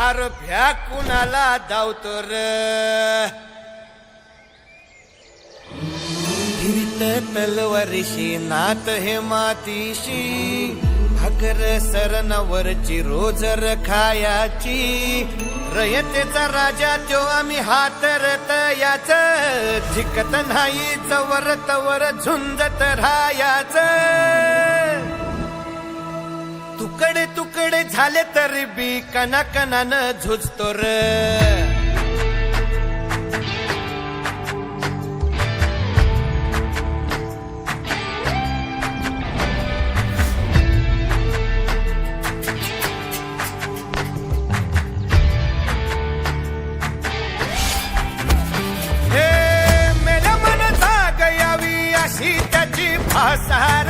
आरभ्या कुणाला धावतो र? तलवारीशी नात हे मातीशी भाकर सरणावरची रोजर खायाची रयतेचा राजा तो आम्ही हातरत याच झिकत नाही चवर तवर झुंजत राहायचं. तुकडे झाले तरी बी कना कनानं झुजतो र. हे मेल्या मन जाग यावी अशी त्याची भासार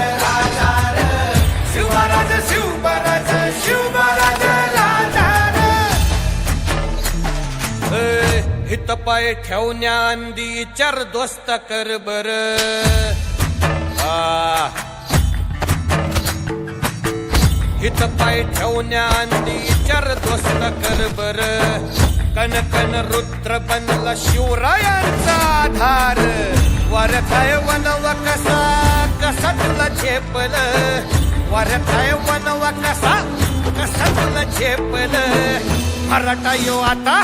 ए, पाय ठेवण्या अंदी चार दोस्त कर बर. हित पाय ठेवण्या अंदी चार दोस्त कर बर. कन कन रुद्र बनला शिवरायांचा आधार. वरखाय वनव कसा कसा तुला झेपल. वरखाय वनव कसा कसा तुला झेपल. मराठा यो आता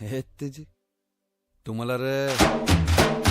हे तुझी तुम्हाला रे